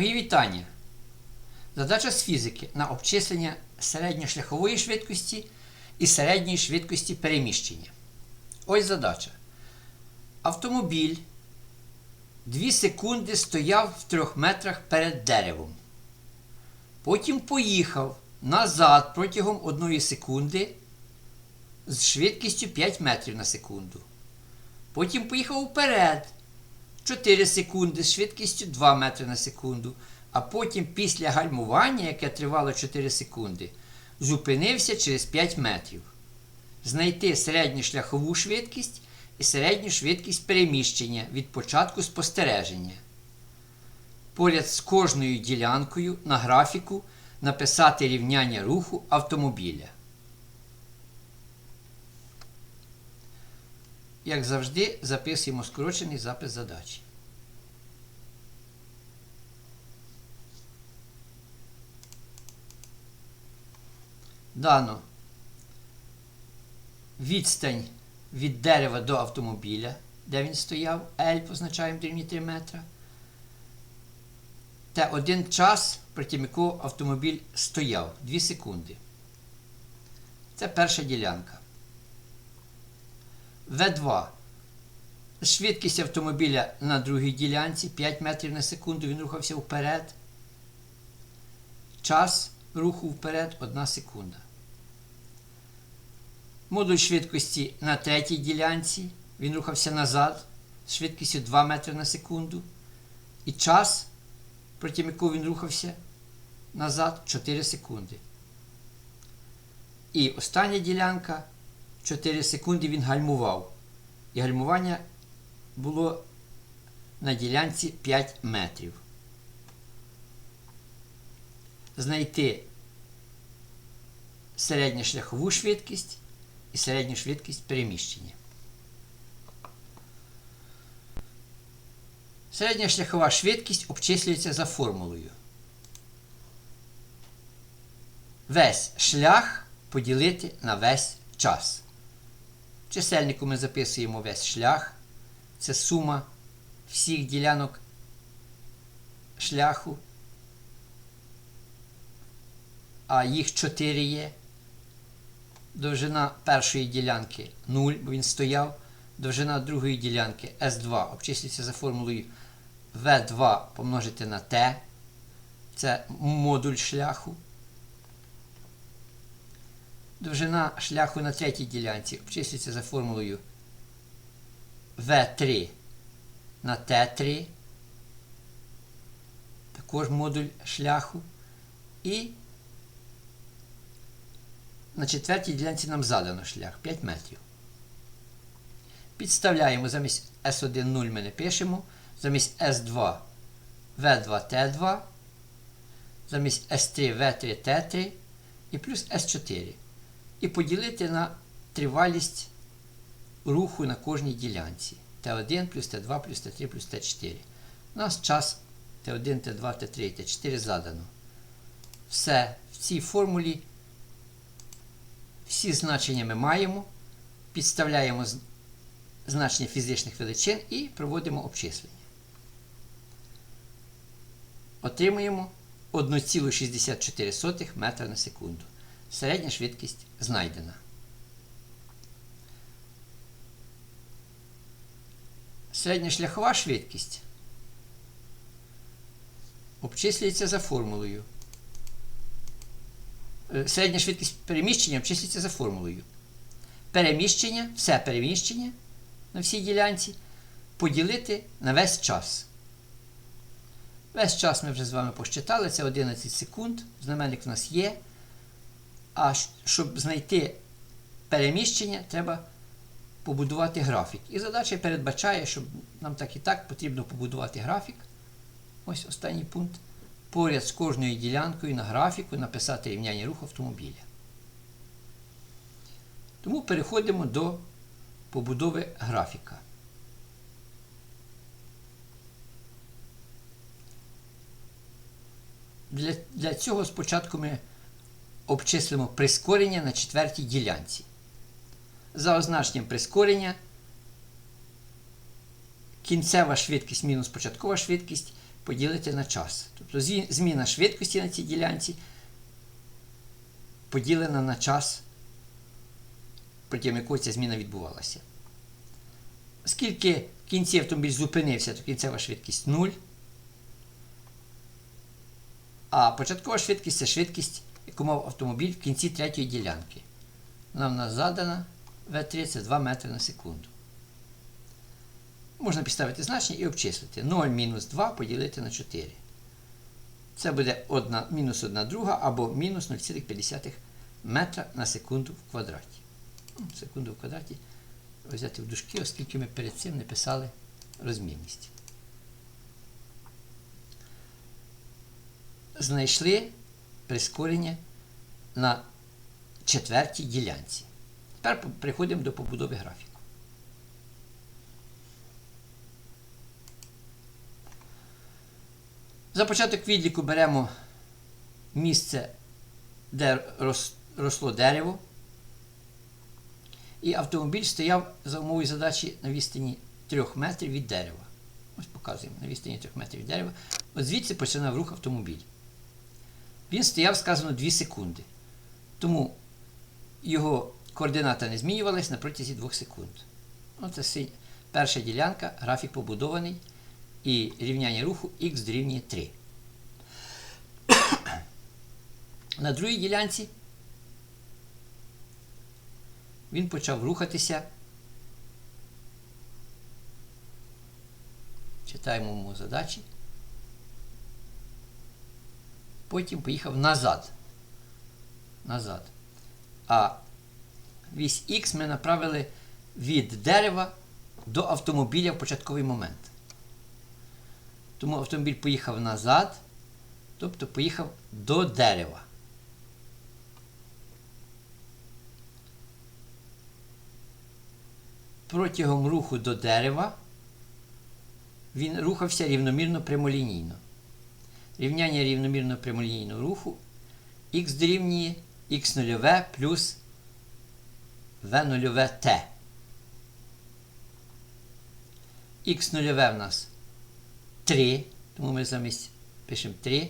Мої вітання. Задача з фізики на обчислення середньошляхової швидкості і середньої швидкості переміщення. Ось задача. Автомобіль 2 секунди стояв в 3 метрах перед деревом. Потім поїхав назад протягом 1 секунди з швидкістю 5 метрів на секунду. Потім поїхав вперед 4 секунди з швидкістю 2 метри на секунду. А потім після гальмування, яке тривало 4 секунди, зупинився через 5 метрів. Знайти середню шляхову швидкість і середню швидкість переміщення від початку спостереження. Поряд з кожною ділянкою на графіку написати рівняння руху автомобіля. Як завжди, записуємо скорочений запис задачі. Дано відстань від дерева до автомобіля, де він стояв, L позначаємо дорівнює 3 метра. Та один час, протягом якого автомобіль стояв 2 секунди. Це перша ділянка. В2. Швидкість автомобіля на другій ділянці 5 метрів на секунду, він рухався вперед. Час руху вперед 1 секунда. Модуль швидкості на третій ділянці. Він рухався назад з швидкістю 2 метри на секунду. І час, протягом якого він рухався назад 4 секунди. І остання ділянка 4 секунди він гальмував. І гальмування було на ділянці 5 метрів. Знайти середньошляхову швидкість і середню швидкість переміщення. Середня шляхова швидкість обчислюється за формулою. Весь шлях поділити на весь час. Чисельнику ми записуємо весь шлях. Це сума всіх ділянок шляху. А їх 4 є. Довжина першої ділянки 0, бо він стояв. Довжина другої ділянки S2 обчислюється за формулою V2 помножити на T. Це модуль шляху. Довжина шляху на третій ділянці обчислюється за формулою V3 на T3. Також модуль шляху. І на четвертій ділянці нам задано шлях 5 метрів. Підставляємо замість S1 0 ми не пишемо, замість S2 V2 T2, замість S3 V3 T3 і плюс S4. І поділити на тривалість руху на кожній ділянці. Т1 плюс Т2 плюс Т3 плюс Т4. У нас час Т1, Т2, Т3, Т4 задано. Все в цій формулі. Всі значення ми маємо, підставляємо значення фізичних величин і проводимо обчислення. Отримуємо 1,64 метра на секунду. Середня швидкість знайдена. Середня шляхова швидкість обчислюється за формулою. Середня швидкість переміщення обчислюється за формулою. Переміщення, все переміщення на всій ділянці поділити на весь час. Весь час ми вже з вами посчитали, це 11 секунд. Знаменник в нас є. А щоб знайти переміщення, треба побудувати графік. І задача передбачає, що нам так і так потрібно побудувати графік. Ось останній пункт. Поряд з кожною ділянкою на графіку написати рівняння руху автомобіля. Тому переходимо до побудови графіка. Для, для цього спочатку ми обчислимо прискорення на четвертій ділянці. За означенням прискорення кінцева швидкість мінус початкова швидкість поділити на час. Тобто зміна швидкості на цій ділянці поділена на час, протягом якого ця зміна відбувалася. Оскільки в кінці автомобіль зупинився, то кінцева швидкість 0. А початкова швидкість це швидкість, яку мав автомобіль в кінці третьої ділянки. Вона в нас задана V3 це 2 метри на секунду. Можна підставити значення і обчислити. 0 мінус 2 поділити на 4. Це буде одна, мінус 1 друга або мінус 0,5 метра на секунду в квадраті. Ну, Секунду в квадраті взяти в дужки, оскільки ми перед цим не писали розмірність. Знайшли прискорення на четвертій ділянці. Тепер переходимо до побудови графіку. За початок відліку беремо місце, де росло дерево. І автомобіль стояв за умовою задачі на відстані 3 метрів від дерева. Ось показуємо на відстані 3 метрів від дерева. От звідси починав рух автомобіль. Він стояв, сказано, 2 секунди. Тому його координата не змінювалась на протязі 2 секунд. Оце перша ділянка, графік побудований, і рівняння руху х дорівнює 3. На другій ділянці він почав рухатися. Читаємо йому задачі. Потім поїхав назад. Назад. А вісь Х ми направили від дерева до автомобіля в початковий момент. Тому автомобіль поїхав назад, тобто поїхав до дерева. Протягом руху до дерева він рухався рівномірно прямолінійно. Рівняння рівномірно прямолінійного руху х дорівнює х0 плюс v0 t. х0 в нас 3, тому ми замість пишемо 3.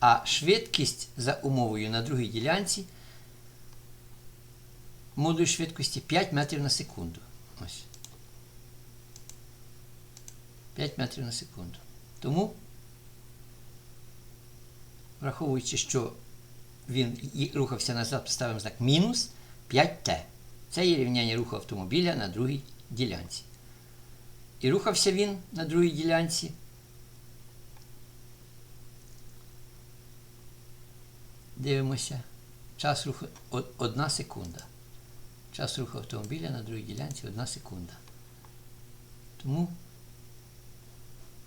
А швидкість за умовою на другій ділянці модуль швидкості 5 метрів на секунду. Ось. 5 метрів на секунду. Тому, враховуючи, що він рухався назад, поставимо знак мінус 5Т. Це є рівняння руху автомобіля на другій ділянці. І рухався він на другій ділянці. Дивимося. Час руху 1 секунда. Час руху автомобіля на другій ділянці 1 секунда. Тому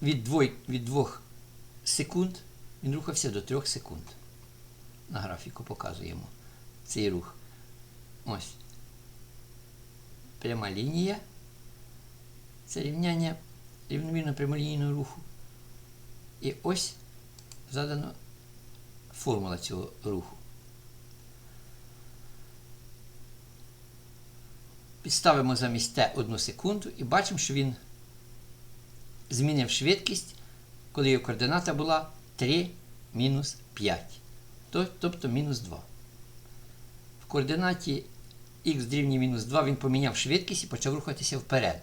від 2, від 2 секунд він рухався до 3 секунд. На графіку показуємо цей рух. Ось. Пряма лінія. Це рівняння рівномірно прямолінійного руху. І ось задано формула цього руху. Підставимо замість t 1 секунду і бачимо, що він змінив швидкість, коли його координата була 3 мінус 5, тобто мінус 2. В координаті х дорівнює мінус 2 він поміняв швидкість і почав рухатися вперед.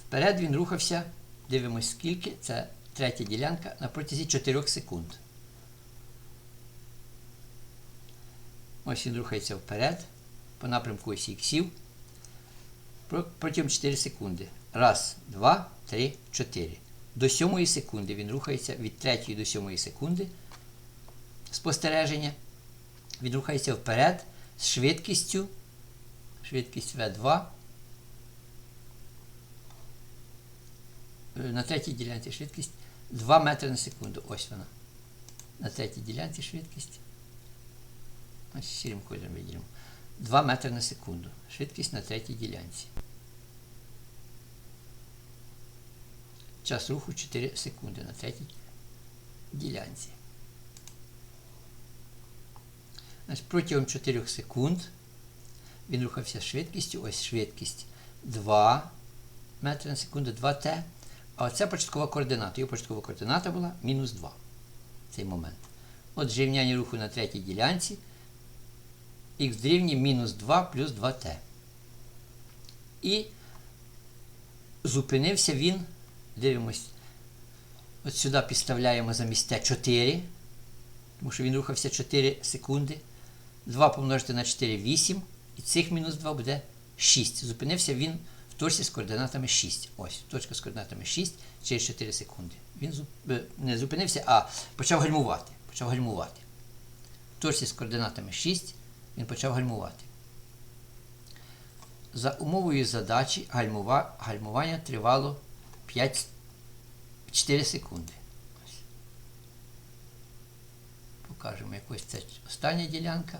Вперед він рухався, дивимось скільки, це третя ділянка на протязі 4 секунд. Ось він рухається вперед по напрямку осі іксів протягом 4 секунди. Раз, два, три, чотири. До 7 секунди він рухається від 3 до 7 секунди спостереження. Він рухається вперед з швидкістю. Швидкість V2. На третій ділянці швидкість 2 метри на секунду. Ось вона. На третій ділянці швидкість. Ось сірим кольором виділимо. 2 метри на секунду. Швидкість на третій ділянці. Час руху 4 секунди на третій ділянці. Значить, Протягом 4 секунд він рухався швидкістю. Ось швидкість 2 метри на секунду, 2Т. А оце початкова координата. Його початкова координата була мінус 2 в цей момент. От рівняння руху на третій ділянці х дорівнює мінус 2 плюс 2t. І зупинився він, дивимось, от сюди підставляємо замість t 4, тому що він рухався 4 секунди. 2 помножити на 4 8, і цих мінус 2 буде 6. Зупинився він в точці з координатами 6. Ось, точка з координатами 6 через 4 секунди. Він е, не зупинився, а почав гальмувати. Почав гальмувати. В точці з координатами 6 він почав гальмувати. За умовою задачі гальмува, гальмування тривало 5, 4 секунди. Покажемо якось це остання ділянка,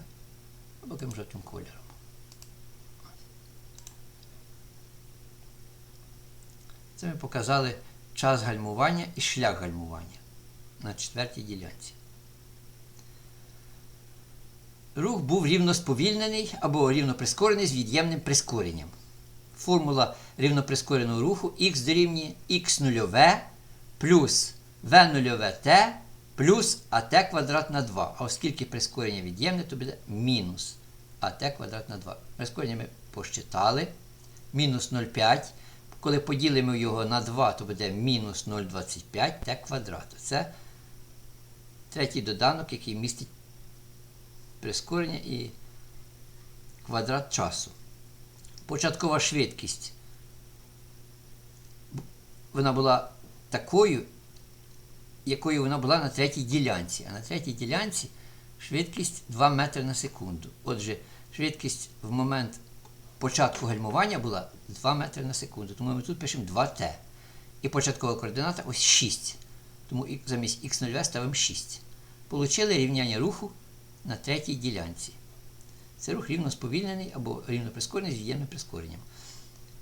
або жовтим кольором. Це ми показали час гальмування і шлях гальмування на четвертій ділянці. Рух був рівно сповільнений або рівно прискорений з від'ємним прискоренням. Формула рівноприскореного руху х дорівнює х нульове плюс v нульове t плюс at квадрат на 2. А оскільки прискорення від'ємне, то буде мінус at квадрат на 2. Прискорення ми посчитали. Мінус 0,5. Коли поділимо його на 2, то буде мінус 0,25 t квадрат. Це третій доданок, який містить прискорення і квадрат часу. Початкова швидкість. Вона була такою, якою вона була на третій ділянці. А на третій ділянці швидкість 2 метри на секунду. Отже, швидкість в момент початку гальмування була 2 метри на секунду. Тому ми тут пишемо 2Т. І початкова координата ось 6. Тому замість х0 ставимо 6. Получили рівняння руху на третій ділянці. Це рух рівно сповільнений або рівно прискорений з від'ємним прискоренням.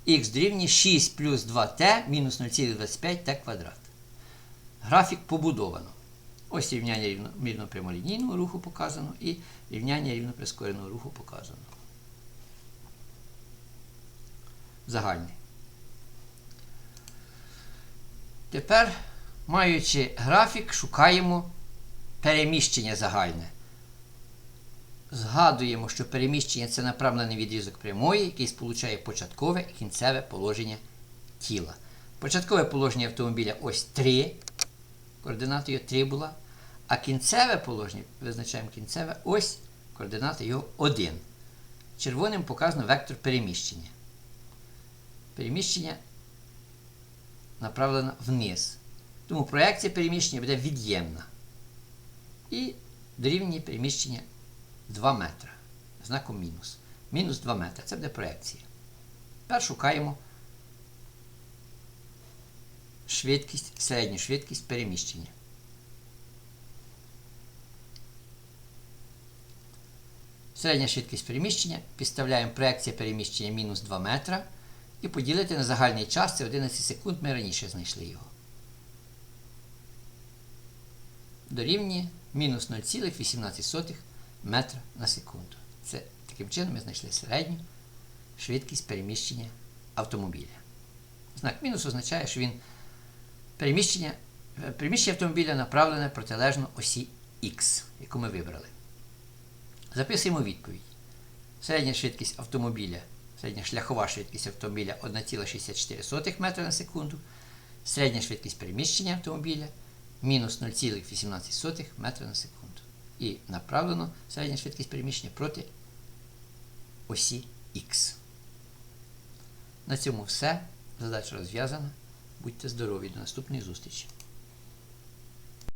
Х дорівнює 6 плюс 2t мінус 0,25t квадрат. Графік побудовано. Ось рівняння рівномірно прямолінійного руху показано і рівняння рівно прискореного руху показано. Загальний. Тепер, маючи графік, шукаємо переміщення загальне. Згадуємо, що переміщення це направлений відрізок прямої, який сполучає початкове і кінцеве положення тіла. Початкове положення автомобіля ось 3. Координата його 3 була. А кінцеве положення, визначаємо кінцеве, ось координата його 1. Червоним показано вектор переміщення. Переміщення направлено вниз. Тому проекція переміщення буде від'ємна. І дорівнює переміщення 2 метри. Знаком мінус. Мінус 2 метри. Це буде проекція. Тепер шукаємо швидкість, середню швидкість переміщення. Середня швидкість переміщення. Підставляємо проекція переміщення мінус 2 метра. І поділити на загальний час це 11 секунд. Ми раніше знайшли його. Дорівнює мінус 0,18 метра на секунду. Це таким чином ми знайшли середню швидкість переміщення автомобіля. Знак мінус означає, що він переміщення, переміщення автомобіля направлене протилежно осі Х, яку ми вибрали. Записуємо відповідь. Середня швидкість автомобіля, середня шляхова швидкість автомобіля 1,64 метра на секунду. Середня швидкість переміщення автомобіля мінус 0,18 метра на секунду. І направлено середня швидкість переміщення проти осі Х. На цьому все. Задача розв'язана. Будьте здорові, до наступної зустрічі!